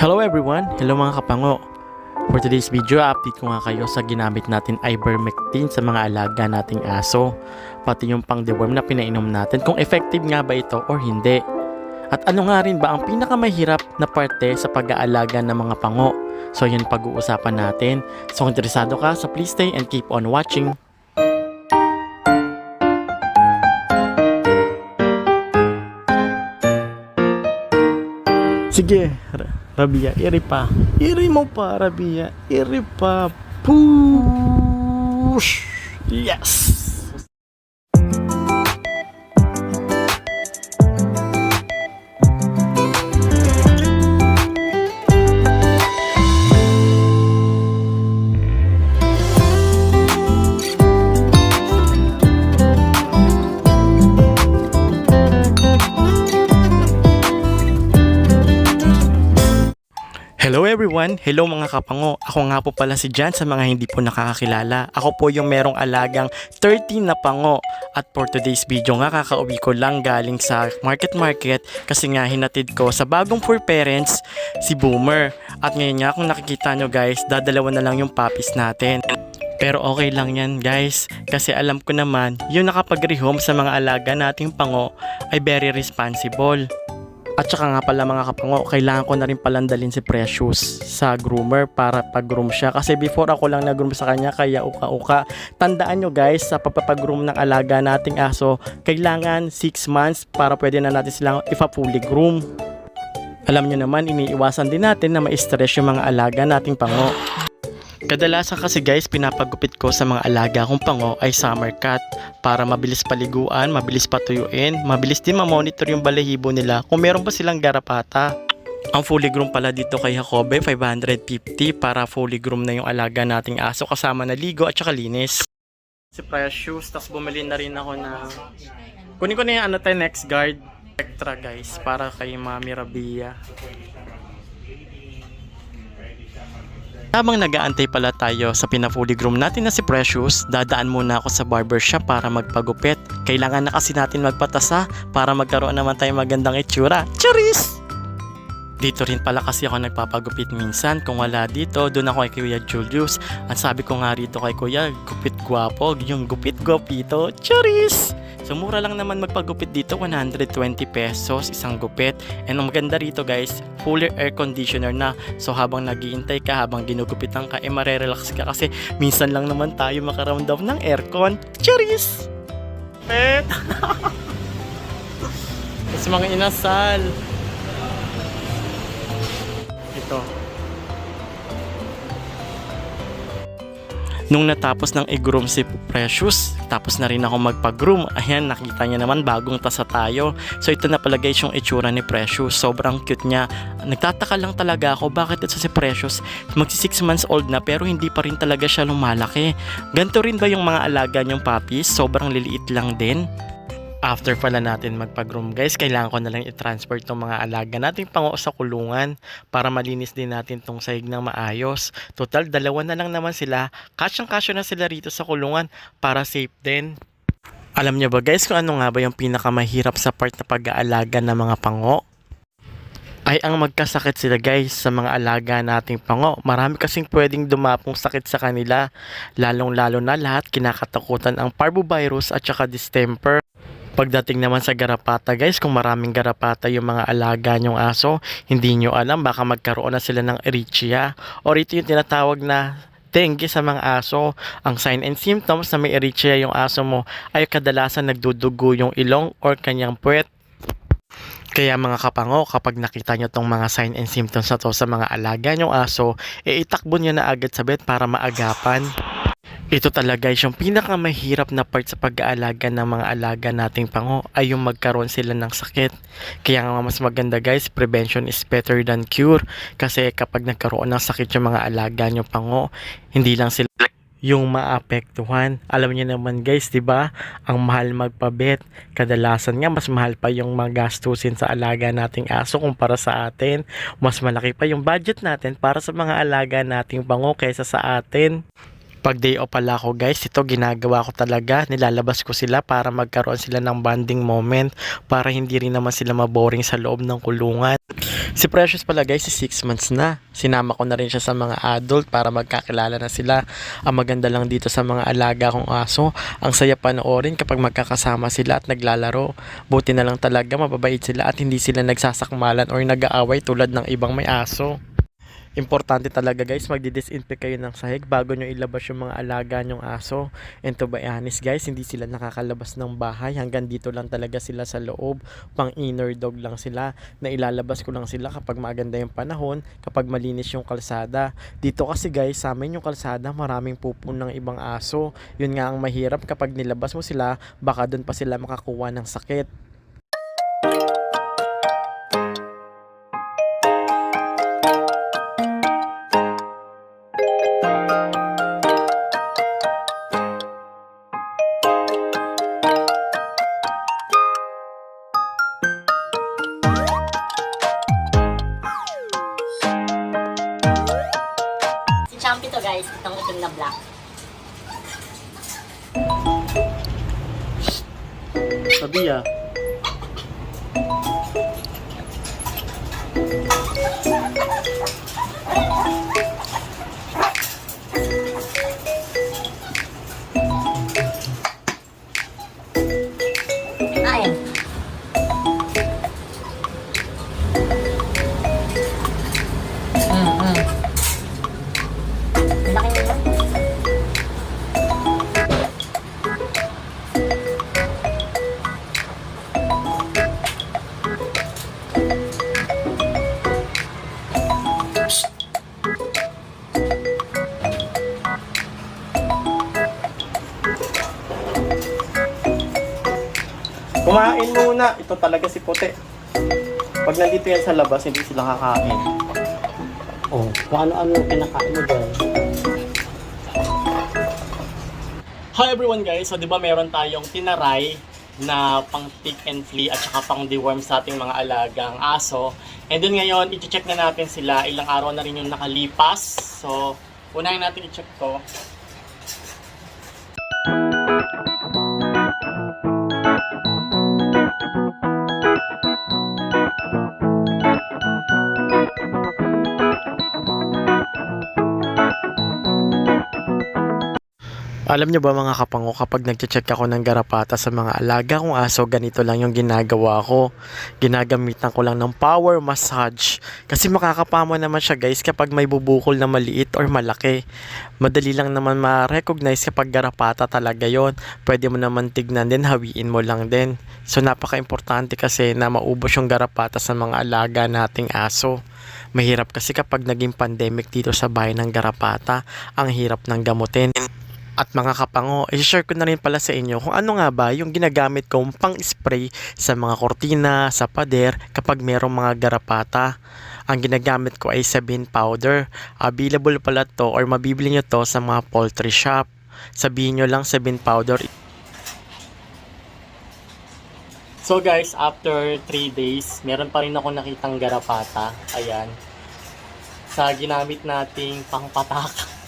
Hello everyone! Hello mga kapango! For today's video, update ko nga kayo sa ginamit natin ivermectin sa mga alaga nating aso. Pati yung pang deworm na pinainom natin kung effective nga ba ito or hindi. At ano nga rin ba ang pinakamahirap na parte sa pag-aalaga ng mga pango? So yun pag-uusapan natin. So kung interesado ka, so please stay and keep on watching. Sige, Rabia, iri pa. Iri mo pa, Rabia. Iri pa. Push! Yes! Everyone! Hello mga kapango! Ako nga po pala si Jan sa mga hindi po nakakakilala. Ako po yung merong alagang 13 na pango. At for today's video nga kakauwi ko lang galing sa market market kasi nga hinatid ko sa bagong for parents si Boomer. At ngayon nga kung nakikita nyo guys, dadalawa na lang yung puppies natin. Pero okay lang yan guys kasi alam ko naman yung nakapag-rehome sa mga alaga nating pango ay very responsible. At saka nga pala mga kapango, kailangan ko na rin palandalin si Precious sa groomer para pag-groom siya. Kasi before ako lang nag-groom sa kanya, kaya uka-uka. Tandaan nyo guys, sa papapag-groom ng alaga nating aso, kailangan 6 months para pwede na natin silang ipa-fully groom. Alam nyo naman, iniiwasan din natin na ma-stress yung mga alaga nating pango. Kadalasan kasi guys, pinapagupit ko sa mga alaga kong pango ay summer cut para mabilis paliguan, mabilis patuyuin, mabilis din ma-monitor yung balahibo nila kung meron ba silang garapata. Ang fully groom pala dito kay Jacobe, 550 para fully groom na yung alaga nating aso kasama na ligo at saka linis. Si Precious, tapos bumili na rin ako ng... Kunin ko na yung ano tayo next guard extra guys para kay Mami Rabia. Habang nag-aantay pala tayo sa pinafully groom natin na si Precious, dadaan muna ako sa barbershop para magpagupit. Kailangan na kasi natin magpatasa para magkaroon naman tayo magandang itsura. Charis! Dito rin pala kasi ako nagpapagupit minsan. Kung wala dito, doon ako kay Kuya Julius. Ang sabi ko nga rito kay Kuya, gupit gwapo, yung gupit gwapito. Charis! So mura lang naman magpagupit dito, 120 pesos isang gupit. And ang maganda rito guys, fully air conditioner na. So habang nagiintay ka, habang ginugupitan ka, eh marerelax ka kasi minsan lang naman tayo makaramdam ng aircon. Charis! Pet! Tapos mga inasal. Ito. Nung natapos ng i-groom si Precious, tapos na rin ako magpa-groom. Ayan, nakita niya naman bagong tasa tayo. So ito na pala guys yung itsura ni Precious. Sobrang cute niya. Nagtataka lang talaga ako bakit ito si Precious magsi 6 months old na pero hindi pa rin talaga siya lumalaki. Ganito rin ba yung mga alaga niyong puppies? Sobrang liliit lang din. After pala natin magpag-groom guys, kailangan ko na lang i-transfer itong mga alaga nating pango sa kulungan para malinis din natin tong sahig ng maayos. Total, dalawa na lang naman sila. Kasyang-kasyo na sila rito sa kulungan para safe din. Alam niyo ba guys kung ano nga ba yung pinakamahirap sa part na pag-aalaga ng mga pango? ay ang magkasakit sila guys sa mga alaga nating pango. Marami kasing pwedeng dumapong sakit sa kanila. Lalong lalo na lahat kinakatakutan ang parvovirus at saka distemper. Pagdating naman sa garapata guys, kung maraming garapata yung mga alaga nyong aso, hindi nyo alam baka magkaroon na sila ng erythria or ito yung tinatawag na dengue sa mga aso. Ang sign and symptoms na may erythria yung aso mo ay kadalasan nagdudugo yung ilong or kanyang puwet. Kaya mga kapango, kapag nakita nyo tong mga sign and symptoms na to sa mga alaga nyong aso, e itakbo nyo na agad sa vet para maagapan. Ito talaga guys, yung pinakamahirap na part sa pag-aalaga ng mga alaga nating pango ay yung magkaroon sila ng sakit. Kaya nga mas maganda guys, prevention is better than cure. Kasi kapag nagkaroon ng sakit yung mga alaga nyo pango, hindi lang sila yung maapektuhan. Alam niyo naman guys, 'di ba? Ang mahal magpabet. Kadalasan nga mas mahal pa yung magastusin sa alaga nating aso kumpara sa atin. Mas malaki pa yung budget natin para sa mga alaga nating pango kaysa sa atin. Pag day off pala ako guys, ito ginagawa ko talaga. Nilalabas ko sila para magkaroon sila ng bonding moment para hindi rin naman sila maboring sa loob ng kulungan. Si Precious pala guys, 6 months na. Sinama ko na rin siya sa mga adult para magkakilala na sila. Ang maganda lang dito sa mga alaga kong aso, ang saya panoorin kapag magkakasama sila at naglalaro. Buti na lang talaga mababait sila at hindi sila nagsasakmalan or nag-aaway tulad ng ibang may aso. Importante talaga guys, magdi-disinfect kayo ng sahig bago nyo ilabas yung mga alaga nyong aso. And to be honest guys, hindi sila nakakalabas ng bahay. Hanggang dito lang talaga sila sa loob. Pang inner dog lang sila. Na ilalabas ko lang sila kapag maganda yung panahon, kapag malinis yung kalsada. Dito kasi guys, sa amin yung kalsada, maraming pupun ng ibang aso. Yun nga ang mahirap kapag nilabas mo sila, baka doon pa sila makakuha ng sakit. Si Champi to guys, itong itim na black. Sabi ah. Ay. Mm, mm. Laki nila. Kumain muna. Ito talaga si Puti. Pag nandito yan sa labas, hindi sila kakain. Oh, kung ano-ano yung kinakain mo dyan. Hi everyone guys! So di ba meron tayong tinaray na pang tick and flea at saka pang deworm sa ating mga alagang aso. And then ngayon, i-check na natin sila. Ilang araw na rin yung nakalipas. So, unahin natin i-check to. Alam nyo ba mga kapango, kapag nag-check ako ng garapata sa mga alaga kong aso, ganito lang yung ginagawa ko. Ginagamitan ko lang ng power massage. Kasi makakapamo naman siya guys kapag may bubukol na maliit or malaki. Madali lang naman ma-recognize kapag garapata talaga yon. Pwede mo naman tignan din, hawiin mo lang din. So napaka-importante kasi na maubos yung garapata sa mga alaga nating aso. Mahirap kasi kapag naging pandemic dito sa bahay ng garapata, ang hirap ng gamutin. At mga kapango, i-share ko na rin pala sa inyo kung ano nga ba yung ginagamit kong pang-spray sa mga kortina, sa pader kapag merong mga garapata. Ang ginagamit ko ay Sabin powder. Available pala to or mabibili nyo to sa mga poultry shop. Sabihin nyo lang Sabin powder. So guys, after 3 days, meron pa rin ako nakitang garapata. Ayan. Sa ginamit nating pangpatak.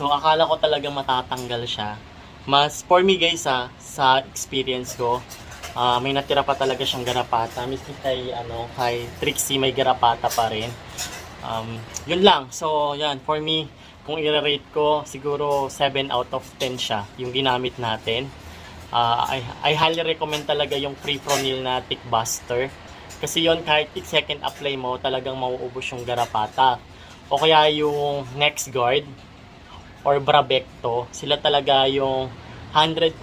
So, akala ko talaga matatanggal siya. Mas, for me guys ha, sa experience ko, ah, may natira pa talaga siyang garapata. Miski kay, ano, kay Trixie may garapata pa rin. Um, yun lang. So, yan, for me, kung i-rate ko, siguro 7 out of 10 siya, yung ginamit natin. Ah, I, I highly recommend talaga yung Prepronil na Tick Buster. Kasi yon kahit second apply mo, talagang mauubos yung garapata. O kaya yung Next Guard, or Brabecto, sila talaga yung 100%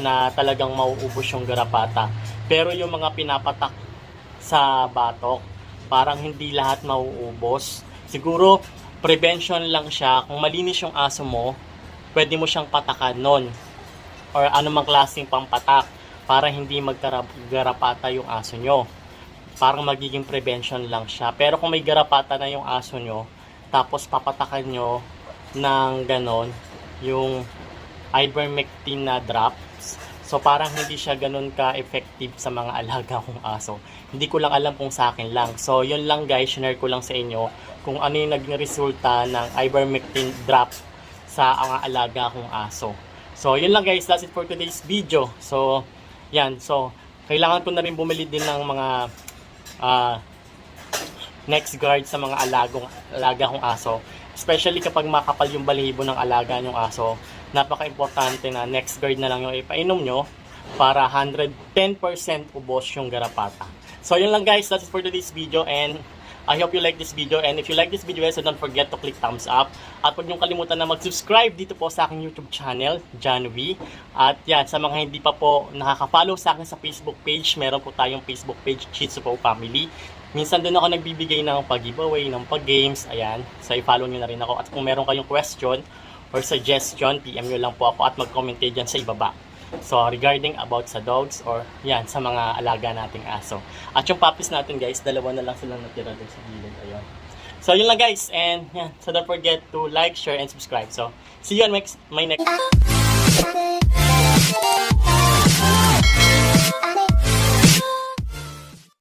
na talagang mauubos yung garapata. Pero yung mga pinapatak sa batok, parang hindi lahat mauubos. Siguro, prevention lang siya. Kung malinis yung aso mo, pwede mo siyang patakan nun. Or anumang klaseng pampatak para hindi maggarapata yung aso nyo. Parang magiging prevention lang siya. Pero kung may garapata na yung aso nyo, tapos papatakan nyo ng ganon, yung ivermectin na drops. So parang hindi siya ganun ka-effective sa mga alaga kong aso. Hindi ko lang alam kung sa akin lang. So yun lang guys, share ko lang sa inyo kung ano yung naging resulta ng ivermectin drop sa mga alaga kong aso. So, yun lang guys. That's it for today's video. So, yan. So, kailangan ko na rin bumili din ng mga ah, next guard sa mga alagong, alaga kong aso. Especially kapag makapal yung balibo ng alaga nyong aso, napaka-importante na next guard na lang yung ipainom nyo para 110% ubos yung garapata. So yun lang guys, that's it for today's video and I hope you like this video and if you like this video guys, so don't forget to click thumbs up at huwag niyong kalimutan na mag-subscribe dito po sa aking YouTube channel, John. At yan, sa mga hindi pa po nakaka-follow sa akin sa Facebook page, meron po tayong Facebook page, Chitsu Po Family. Minsan doon ako nagbibigay ng pag-giveaway, ng pag-games, ayan. So i-follow niyo na rin ako. At kung meron kayong question or suggestion, PM nyo lang po ako at mag-comment kayo dyan sa ibaba. So, regarding about sa dogs or yan, sa mga alaga nating aso. At yung puppies natin guys, dalawa na lang silang natira doon sa gilid. Ayun. So, yun lang guys. And yan, so don't forget to like, share, and subscribe. So, see you on next, my next...